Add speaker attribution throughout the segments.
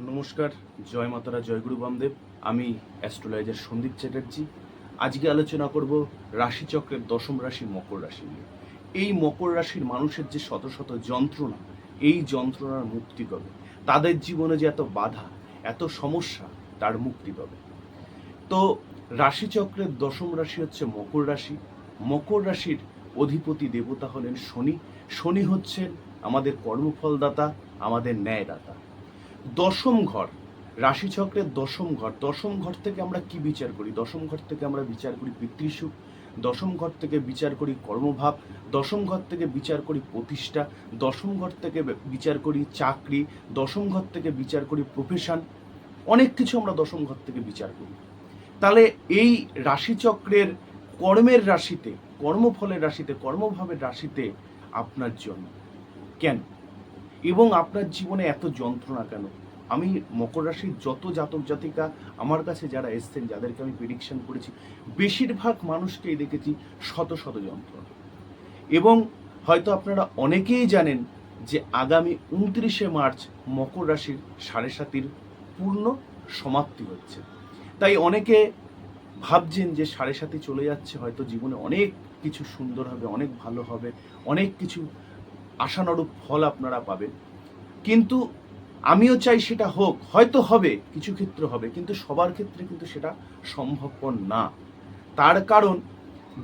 Speaker 1: নমস্কার, জয় মাতারা জয়গুরু বামদেব। আমি অ্যাস্ট্রোলাইজার সন্দীপ চ্যাটার্জি। আজকে আলোচনা করব রাশিচক্রের দশম রাশি মকর রাশি নিয়ে। এই মকর রাশির মানুষের যে শত শত যন্ত্রণা, এই যন্ত্রণার মুক্তি পাবে। তাদের জীবনে যে এত বাধা, এত সমস্যা, তার মুক্তি পাবে। তো রাশিচক্রের দশম রাশি হচ্ছে মকর রাশি। মকর রাশির অধিপতি দেবতা হলেন শনি। শনি হচ্ছেন আমাদের কর্মফলদাতা, আমাদের ন্যায়দাতা। দশম ঘর রাশিচক্রের দশম ঘর। দশম ঘর থেকে আমরা কি বিচার করি? দশম ঘর থেকে আমরা বিচার করি পিতৃসুখ, দশম ঘর থেকে বিচার করি কর্মভাব, দশম ঘর থেকে বিচার করি প্রতিষ্ঠা, দশম ঘর থেকে বিচার করি চাকরি, দশম ঘর থেকে বিচার করি প্রফেশন অনেক কিছু আমরা দশম ঘর থেকে বিচার করি। তাহলে এই রাশিচক্রের কর্মের রাশিতে, কর্মফলের রাশিতে, কর্মভাবের রাশিতে আপনার জন্য কেন? এবং আপনার জীবনে এত যন্ত্রণা কেন? আমি মকর রাশির যত জাতক জাতিকা আমার কাছে যারা এসছেন, যাদেরকে আমি প্রেডিকশন করেছি, বেশিরভাগ মানুষকেই দেখেছি শত শত যন্ত্রণা। এবং হয়তো আপনারা অনেকেই জানেন যে আগামী উনত্রিশে মার্চ মকর রাশির সাড়ে সাতির পূর্ণ সমাপ্তি হচ্ছে। তাই অনেকে ভাবছেন যে সাড়ে সাতি চলে যাচ্ছে, হয়তো জীবনে অনেক কিছু সুন্দর হবে, অনেক ভালো হবে, অনেক কিছু আশানুরূপ ফল আপনারা পাবেন। কিন্তু আমিও চাই সেটা হোক, হয়তো হবে, কিছু ক্ষেত্রে হবে, কিন্তু সবার ক্ষেত্রে কিন্তু সেটা সম্ভবপর না। তার কারণ,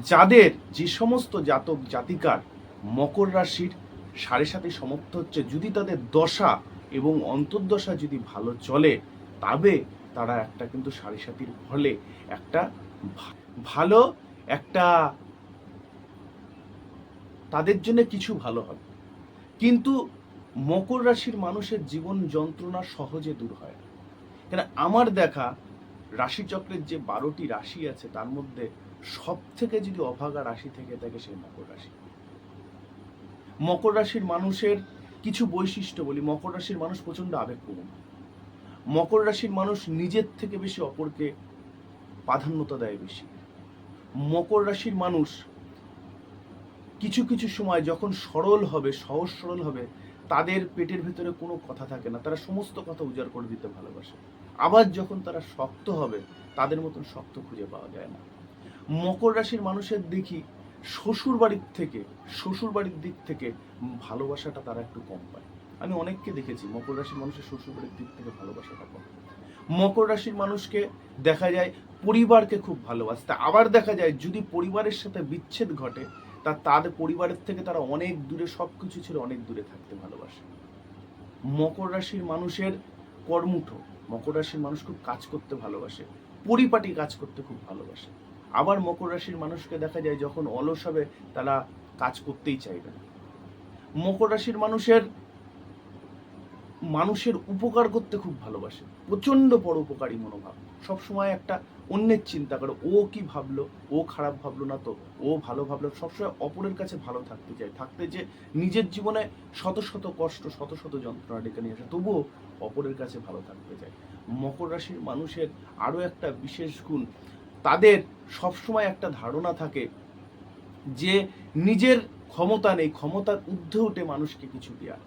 Speaker 1: যাদের যে সমস্ত জাতক জাতিকার মকর রাশির সাড়ে সাথে সমাপ্ত হচ্ছে, যদি তাদের দশা এবং অন্তর্দশা যদি ভালো চলে, তবে তারা একটা কিন্তু সাড়ে সাতির ফলে একটা ভালো একটা তাদের জন্য কিছু ভালো হবে। কিন্তু মকর রাশির মানুষের জীবন যন্ত্রণা সহজে দূর হয় না। কেন আমার দেখা রাশিচক্রের যে বারোটি রাশি আছে, তার মধ্যে সব থেকে যদি অভাগা রাশি থেকে থাকে সেই মকর রাশি। মকর রাশির মানুষের কিছু বৈশিষ্ট্য বলি, মকর রাশির মানুষ প্রচণ্ড আবেগপ্রবণ। মকর রাশির মানুষ নিজের থেকে বেশি অপরকে প্রাধান্যতা দেয় বেশি। মকর রাশির মানুষ কিছু কিছু সময় যখন সরল হবে, সহজ সরল হবে, তাদের পেটের ভেতরে কোনো কথা থাকে না। তারা সমস্ত কথা উজাড় করে দিতে ভালোবাসে। আবার যখন তারা শক্ত হবে, তাদের মতন শক্ত খুঁজে পাওয়া যায় না। মকর রাশির মানুষের দেখি, শ্বশুর বাড়ির থেকে, শ্বশুর বাড়ির দিক থেকে ভালোবাসাটা তারা একটু কম পায়। আমি অনেককে দেখেছি, মকর রাশির মানুষের শ্বশুর বাড়ির দিক থেকে ভালোবাসাটা কম। মকর রাশির মানুষকে দেখা যায় পরিবারকে খুব ভালোবাসতে। আবার দেখা যায় যদি পরিবারের সাথে বিচ্ছেদ ঘটে তা তাদের পরিবারের থেকে তারা অনেক দূরে সব কিছু ছিল অনেক দূরে থাকতে ভালোবাসে। মকর রাশির মানুষের কর্মুঠ, মকর রাশির মানুষ খুব কাজ করতে ভালোবাসে, পরিপাটি কাজ করতে খুব ভালোবাসে। আবার মকর রাশির মানুষকে দেখা যায় যখন অলস হবে, তারা কাজ করতেই চাইবে না। মকর রাশির মানুষের মানুষের উপকার করতে খুব ভালোবাসে। প্রচণ্ড বড় উপকারী মনোভাব। সবসময় একটা অন্যের চিন্তা করে, ও কি ভাবলো, ও খারাপ ভাবলো না তো, ও ভালো ভাবলো, সবসময় অপরের কাছে ভালো থাকতে চায়। থাকতে যে নিজের জীবনে শত শত কষ্ট, শত শত যন্ত্রণা ডেকে নিয়ে আসে, তবুও অপরের কাছে ভালো থাকতে চায়। মকর রাশির মানুষের আরও একটা বিশেষ গুণ, তাদের সবসময় একটা ধারণা থাকে যে নিজের ক্ষমতা নেই, ক্ষমতার ঊর্ধ্বে উঠে মানুষকে কিছু দেওয়া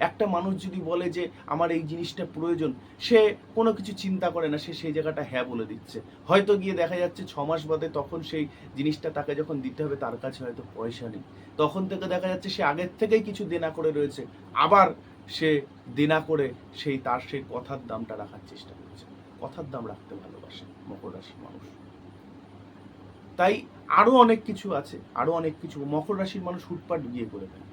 Speaker 1: একটা মানুষ যদি বলে যে আমার এই জিনিসটা প্রয়োজন, সে কোনো কিছু চিন্তা করে না, সে সেই জায়গাটা হ্যাঁ বলে দিচ্ছে। হয়তো গিয়ে দেখা যাচ্ছে ছ মাস বাদে তখন সেই জিনিসটা তাকে যখন দিতে হবে, তার কাছে হয়তো পয়সা নেই। তখন থেকে দেখা যাচ্ছে সে আগের থেকেই কিছু দেনা করে রয়েছে। আবার সে দেনা করে সেই তার সেই কথার দামটা রাখার চেষ্টা করছে। কথার দাম রাখতে ভালোবাসে মকর রাশির মানুষ। তাই আরও অনেক কিছু আছে, আরও অনেক কিছু মকর রাশির মানুষ হুটপাট বিয়ে করে ফেলে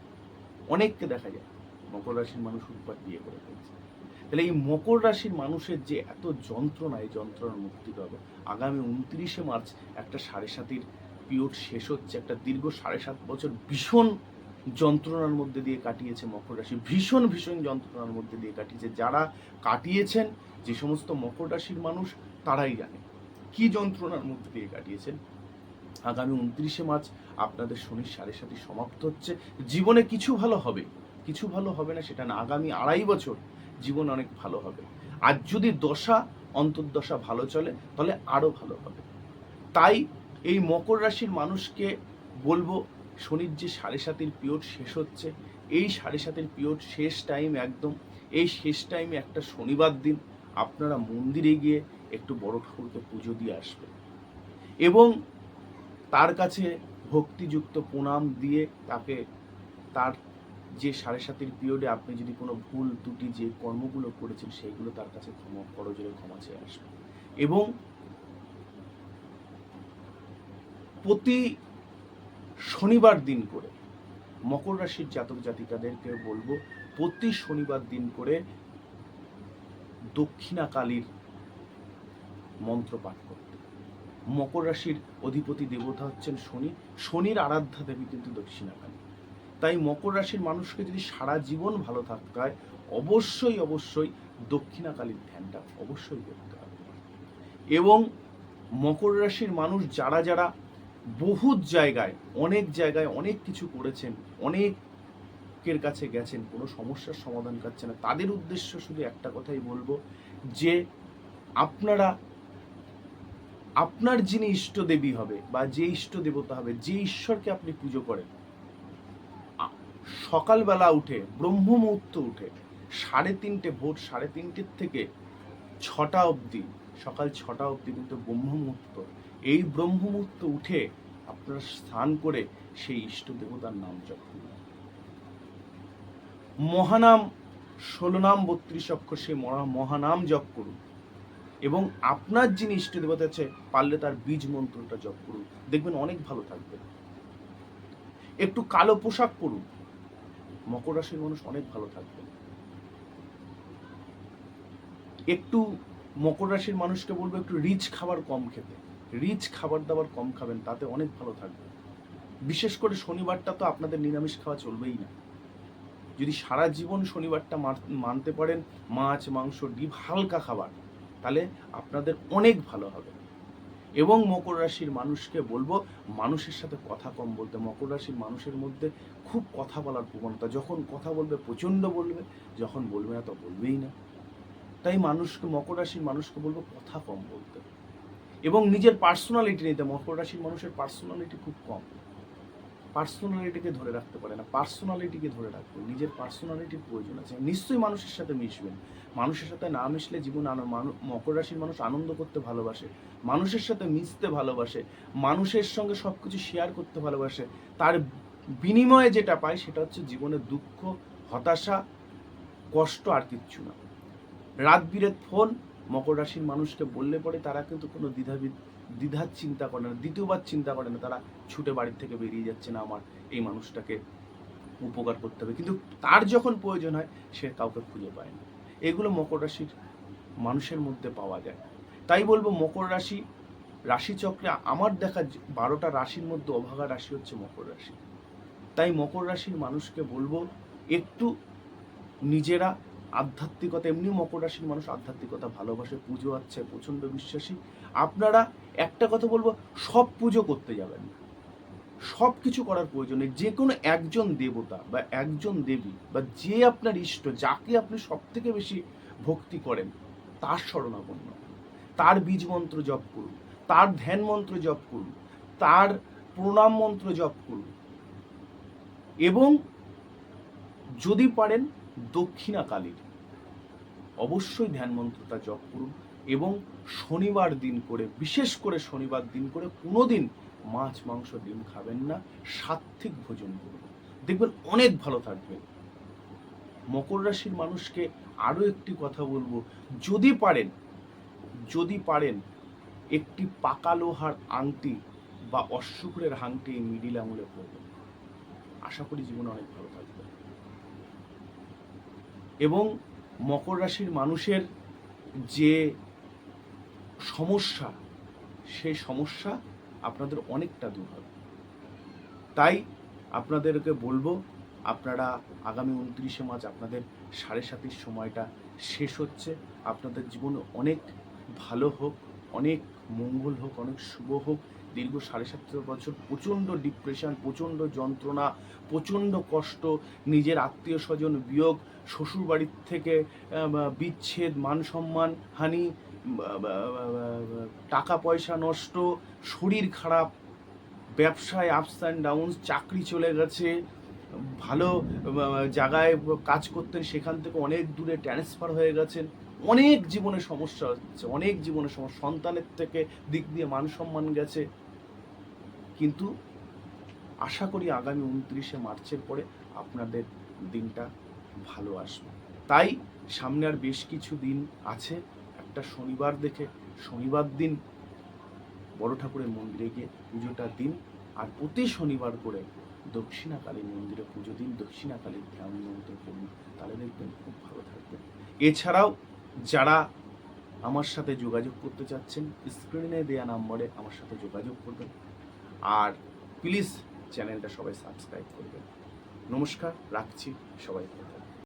Speaker 1: অনেককে দেখা যায়। মকর রাশির মানুষ হুটপাট বিয়ে করে ফেলছে। তাহলে এই মকর রাশির মানুষের যে এত যন্ত্রণা, এই যন্ত্রণার মুক্তি পাবে। আগামী উনত্রিশে মার্চ একটা সাড়ে সাতির পিরিয়ড শেষ হচ্ছে, একটা দীর্ঘ সাড়ে সাত বছর ভীষণ যন্ত্রণার মধ্যে দিয়ে কাটিয়েছে মকর রাশি। ভীষণ ভীষণ যন্ত্রণার মধ্যে দিয়ে কাটিয়েছে। যারা কাটিয়েছেন, যে সমস্ত মকর রাশির মানুষ, তারাই জানে। কি যন্ত্রণার মধ্যে দিয়ে কাটিয়েছেন? আগামী উনত্রিশে মার্চ আপনাদের শনির সাড়ে সাথে সমাপ্ত হচ্ছে। জীবনে কিছু ভালো হবে। কিছু ভালো হবে না, সেটা না। আগামী আড়াই বছর জীবন অনেক ভালো হবে। আর যদি দশা, অন্তর্দশা ভালো চলে, তাহলে আরও ভালো হবে। তাই এই মকর রাশির মানুষকে বলব, শনির যে সাড়ে সাতের পিরিয়ড শেষ হচ্ছে, এই সাড়ে সাতের পিরিয়ড শেষ টাইম একদম। এই শেষ টাইমে একটা শনিবার দিন, আপনারা মন্দিরে গিয়ে একটু বড় ঠাকুরকে পুজো দিয়ে আসবেন। এবং তার কাছে ভক্তিযুক্ত প্রণাম দিয়ে তাকে তার যে সাড়ে সাতের পিরিয়ডে আপনি যদি কোনো ভুল, ত্রুটি যে কর্মগুলো করেছেন, সেইগুলো তার কাছে ক্ষমা করজোরে ক্ষমা চেয়ে আসবেন এবং প্রতি শনিবার দিন করে মকর রাশির জাতক জাতিকাদেরকে বলব, প্রতি শনিবার দিন করে দক্ষিণা কালীর মন্ত্র পাঠ করতে। মকর রাশির অধিপতি দেবতা হচ্ছেন শনি। শনির আরাধ্যা দেবী কিন্তু দক্ষিণা কালী তাই মকর রাশির মানুষকে যদি সারা জীবন ভালো থাকতে হয়, অবশ্যই অবশ্যই দক্ষিণা কালীর ধ্যানটা অবশ্যই করতে হবে। এবং মকর রাশির মানুষ যারা যারা বহুত জায়গায়, অনেক জায়গায় অনেক কিছু করেছেন, অনেকের কাছে গেছেন, কোনো সমস্যার সমাধান পাচ্ছে না, তাদের উদ্দেশ্য শুধু একটা কথাই বলব যে আপনারা, আপনার যিনি ইষ্ট দেবী হবে বা যে ইষ্ট দেবতা হবে, যে ঈশ্বরকে আপনি পুজো করেন সকালবেলা উঠে ব্রহ্ম মুহূর্ত উঠে, সাড়ে তিনটে, ভোর সাড়ে তিনটের থেকে ছটা অবধি, সকাল ছটা অবধি কিন্তু ব্রহ্ম মুহূর্ত এই ব্রহ্ম মুহূর্ত উঠে আপনারা স্নান করে সেই ইষ্ট দেবতার নাম জপ করুন। মহানাম ষোলো নাম বত্রিশ অক্ষর সেই মহা- মহানাম জপ করুন। এবং আপনার যিনি ইষ্ট দেবতা আছে, পারলে তার বীজ মন্ত্রটা জপ করুন। দেখবেন অনেক ভালো থাকবে। একটু কালো পোশাক পরুন। মকর রাশির মানুষ অনেক ভালো থাকবে। একটু মকর রাশির মানুষকে বলব একটু রিচ খাবার কম খেতে। রিচ খাবার দাবার কম খাবেন, তাতে অনেক ভালো থাকবে। বিশেষ করে শনিবারটা তো আপনাদের নিরামিষ খাওয়া চলবেই না। যদি সারা জীবন শনিবারটা মানতে পারেন, মাছ, মাংস, ডিম, হালকা খাবার, তাহলে আপনাদের অনেক ভালো হবে। এবং মকর রাশির মানুষকে বলব, মানুষের সাথে কথা কম বলতে, মকর রাশির মানুষের মধ্যে খুব কথা বলার প্রবণতা, যখন কথা বলবে, প্রচণ্ড বলবে, যখন বলবে না তো বলবেই না। তাই মানুষকে, মকর রাশির মানুষকে বলব, কথা কম বলতে। এবং নিজের পার্সোনালিটি নিতে, মকর রাশির মানুষের পার্সোনালিটি খুব কম। পার্সোনালিটিকে ধরে রাখতে পারে না পার্সোনালিটিকে ধরে রাখবে, নিজের পার্সোনালিটির প্রয়োজন আছে। নিশ্চয়ই মানুষের সাথে মিশবেন। মানুষের সাথে না মিশলে জীবন মকর রাশির মানুষ আনন্দ করতে ভালোবাসে, মানুষের সাথে মিশতে ভালোবাসে, মানুষের সঙ্গে সব কিছু শেয়ার করতে ভালোবাসে। তার বিনিময়ে যেটা পায় সেটা হচ্ছে জীবনের দুঃখ, হতাশা, কষ্ট আর কিচ্ছু না। রাত বিরেত ফোন মকর রাশির মানুষকে বললে পরে তারা কিন্তু কোনো দ্বিধা দ্বিধার চিন্তা করে না, দ্বিতীয়বার চিন্তা করে না, তারা ছুটে বাড়ির থেকে বেরিয়ে যাচ্ছে না আমার এই মানুষটাকে উপকার করতে হবে। কিন্তু তার যখন প্রয়োজন হয়, সে কাউকে খুঁজে পায় না। এগুলো মকর রাশির মানুষের মধ্যে পাওয়া যায়। তাই বলব মকর রাশি, রাশিচক্রে আমার দেখা বারোটা রাশির মধ্যে অভাগা রাশি হচ্ছে মকর রাশি। তাই মকর রাশির মানুষকে বলব, একটু নিজেরা আধ্যাত্মিকতা, এমনি মকর রাশির মানুষ আধ্যাত্মিকতা ভালোবাসে, পুজো আছে, প্রচণ্ড বিশ্বাসী। আপনারা একটা কথা বলব, সব পুজো করতে যাবেন সব কিছু করার প্রয়োজন নেই। যে কোনো একজন দেবতা বা একজন দেবী বা যে আপনার ইষ্ট, যাকে আপনি সব থেকে বেশি ভক্তি করেন, তার শরণাপন্ন তার বীজ মন্ত্র জপ করুন, তার ধ্যান মন্ত্র জপ করুন, তার প্রণাম মন্ত্র জপ করুন। এবং যদি পারেন দক্ষিণা কালীর অবশ্যই ধ্যান মন্ত্রটা জপ করুন। এবং শনিবার দিন করে, বিশেষ করে শনিবার দিন করে কোনোদিন মাছ, মাংস, ডিম খাবেন না, সাত্ত্বিক ভোজন করবেন দেখবেন অনেক ভালো থাকবেন মকর রাশির মানুষকে আরও একটি কথা বলব, যদি পারেন যদি পারেন, একটি পাকা লোহার আংটি বা অশ্বকুরের হাংটি মিডিল আঙুলে পরবেন। আশা করি জীবনে অনেক ভালো থাকবে। এবং মকর রাশির মানুষের যে সমস্যা, সেই সমস্যা আপনাদের অনেকটা দূর হবে। তাই আপনাদেরকে বলব, আপনারা আগামী উনত্রিশে মার্চ আপনাদের সাড়ে সাতের সময়টা শেষ হচ্ছে। আপনাদের জীবনে অনেক ভালো হোক, অনেক মঙ্গল হোক, অনেক শুভ হোক। দীর্ঘ সাড়ে সাতশো বছর প্রচণ্ড ডিপ্রেশন প্রচণ্ড যন্ত্রণা, প্রচণ্ড কষ্ট, নিজের আত্মীয় স্বজন বিয়োগ শ্বশুর বাড়ির থেকে বিচ্ছেদ, মান সম্মান, হানি টাকা পয়সা নষ্ট, শরীর খারাপ, ব্যবসায় আপস অ্যান্ড ডাউন চাকরি চলে গেছে, ভালো জায়গায় কাজ করতেন, সেখান থেকে অনেক দূরে ট্রান্সফার হয়ে গেছেন, অনেক জীবনে সমস্যা হচ্ছে, অনেক জীবনে সমস্যা সন্তানের থেকে দিক দিয়ে মান সম্মান গেছে, কিন্তু আশা করি আগামী উনত্রিশে মার্চের পরে আপনাদের দিনটা ভালো আসবে। তাই সামনে আর বেশ কিছু দিন আছে একটা শনিবার দেখে শনিবার দিন বড় ঠাকুরের মন্দিরে গিয়ে পুজোটা দিন। আর প্রতি শনিবার করে দক্ষিণাকালী মন্দিরে পুজো দিন। দক্ষিণাকালীর ধ্যান মন্ত্র করুন, তাহলে দেখবেন খুব ভালো থাকবেন এছাড়াও যারা আমার সাথে যোগাযোগ করতে চাচ্ছেন স্ক্রিনে দেওয়া নম্বরে আমার সাথে যোগাযোগ করবেন। আর প্লিজ চ্যানেলটা সবাই সাবস্ক্রাইব করবেন। নমস্কার, রাখছি সবাই ভালো